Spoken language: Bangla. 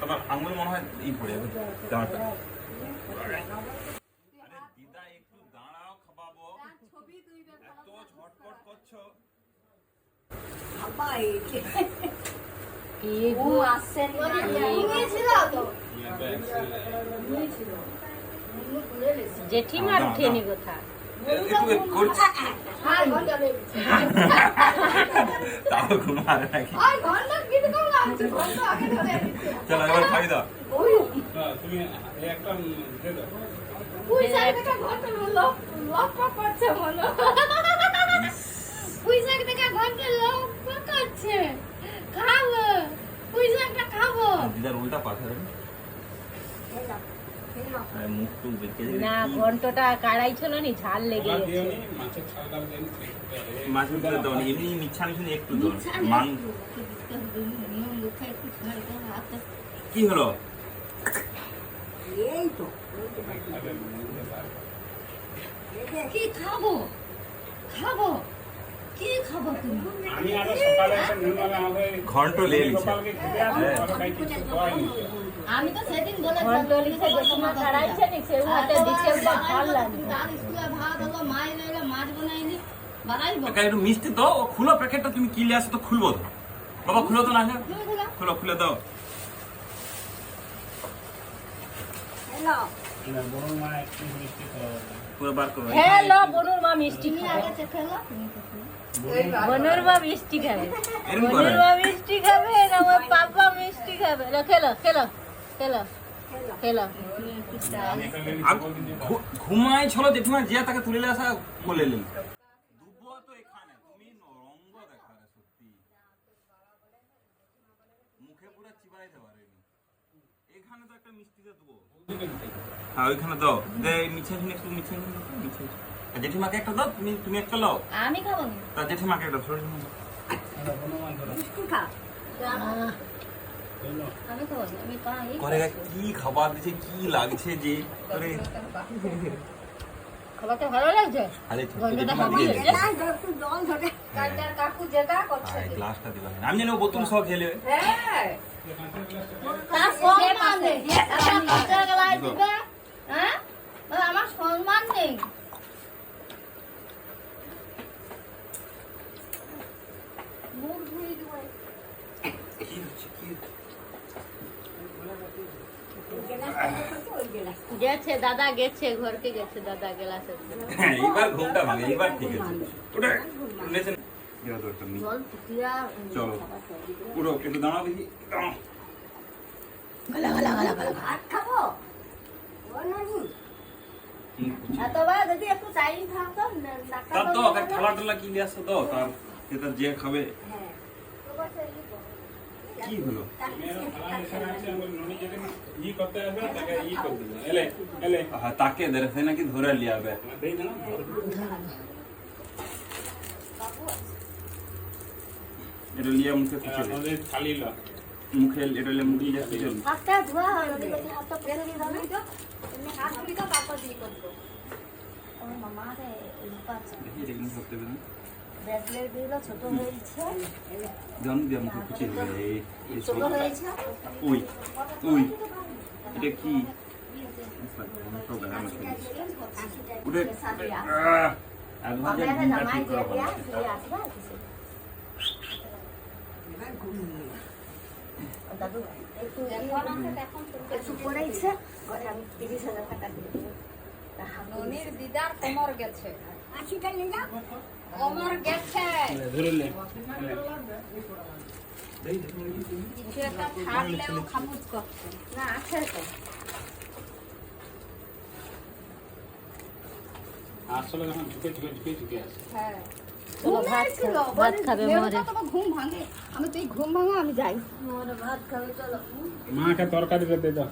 তোমার আঙুল মনে হয় ই পড়ে যাবে জামাটা। আরে দিদা একটু দাঁড়াও খাবাবো। এত ঝটপট করছ। জেঠিমার উঠেনি কথা? করছি। তাও নাকি? চলো এবার খাই দাও। তুমি একটা বেঁকে না? ঘন্টটা কাড়াই নি মাছের ছালটা দেন মাছ ভিতরে দাও এমনি মিচ্ছা একটু দাও মাং কি হলো? কি খাব? খাব? কি খাব তুমি? আমি আরও সকালে একটা আমাকে ঘন্ট খাওয়াইনি আমি তো সেদিন বলে ঘন্ট লিখে জেঠিমা কাড়াইছে নি সে হাতে দিতে ভালো লাগে ভাত হলো মাছ রইল মাছ বানাইনি বানাইবো। একটু মিষ্টি ও খুলো প্যাকেটটা তুমি কিলে আসো তো খুলবো তো। বাবা খুলো তো না খুলো খুলে দাও। পুরো বার করো। হ্যালো বনুর মা মিষ্টি বনুর মা মিষ্টি খাবে। বনুর মা মিষ্টি খাবে না পাপা মিষ্টি খাবে। খেলো খেলো খেলো ঘুমাই ছিল জেঠিমা জিয়া তাকে তুলে আসা বলে নিল দুবো তো এখানে তুমি রঙ্গ দেখা রে সত্যি পারেনি। এখানে তো একটা মিষ্টিতে দেবো হ্যাঁ ওইখানে দাও। দে মিছে ঝিনে একটু। আর জেঠিমাকে দাও তুমি তুমি একটা লাও। আমি খাব তা জেঠিমাকে একটা ছোট ঝিনে দাও। আমি খাব না আমি পাই ঘরে কি খাবার দিছে কি লাগছে যে খাবারটা ভালো লাগছে? হ্যাঁ। কাকু যেটা করছে। গ্লাসটা দিবা। আমি জানি বোতল সব খেলে তার সম্মান নেই। এখন দিবে। হ্যাঁ? আমার সম্মান নেই। মুখ? গেছে দাদা গেছে ঘরকে গেছে দাদা গেলাসে। হ্যাঁ, এইবার ঘুমটা ভাঙে এইবার ঠিক আছে। ওটা নেছেন এবার তো একটা নি- জল ফুটিয়া চলো পুরো একটু দাঁড়াও দেখি দাঁড়াও। ভাত খাবো ও নানি হুম, বুঝছি। এতবার যদি একটু টাইম থাকতো ডাক্তার তার তো বলতো একটা থালা টালা কি দিয়ে আসছে দাও তার সেটা যে খাবে হ্যাঁ তো বসে ই করো। কি হলো ননি যদি ই করতে আসবে তাকে ই করে দিবে এলে এলে হ্যাঁ তাকে ধরে সে নাকি ধরে লিয়ে আসবে দেই না এটা লিয়ে মুখে খুঁজে আমাদের থালি ল মুখে এটা লিয়ে মুখে লিয়ে খুঁজে হাতটা ধোয়া হয় না দেখি হাতটা ফেলে দিয়ে দাও তো। এমনি হাত ধুই তো তারপর দিয়ে করব। আমার মামা রে রূপাচ্ছে দেখি এটা কিন্তু করতে ব্রেসলেট দিল ছোট হয়েছে। জান দিয়ে মুখে খুঁজে এই এই ছোট হয়েছে ওই ওই। এটা কি? এক দাদু একটু আমি তিরিশ হাজার টাকা দিয়ে ননির দিদার কোমর গেছে। আশিটা কোমর গেছে। ধরে লে কিছু একটা থাকলেও খামুজ করছে না আছে তো। আসলে যখন ঝুঁকে ঝুঁকে ঝুঁকে ঝুঁকে আসে। হ্যাঁ। চলো ভাত খাবে ভাত খাবে মরে। ঘুম ভাঙে। আমি তুই ঘুম ভাঙা আমি যাই। মোর ভাত খাবে চলো মাকে তরকারিটা দিয়ে দাও।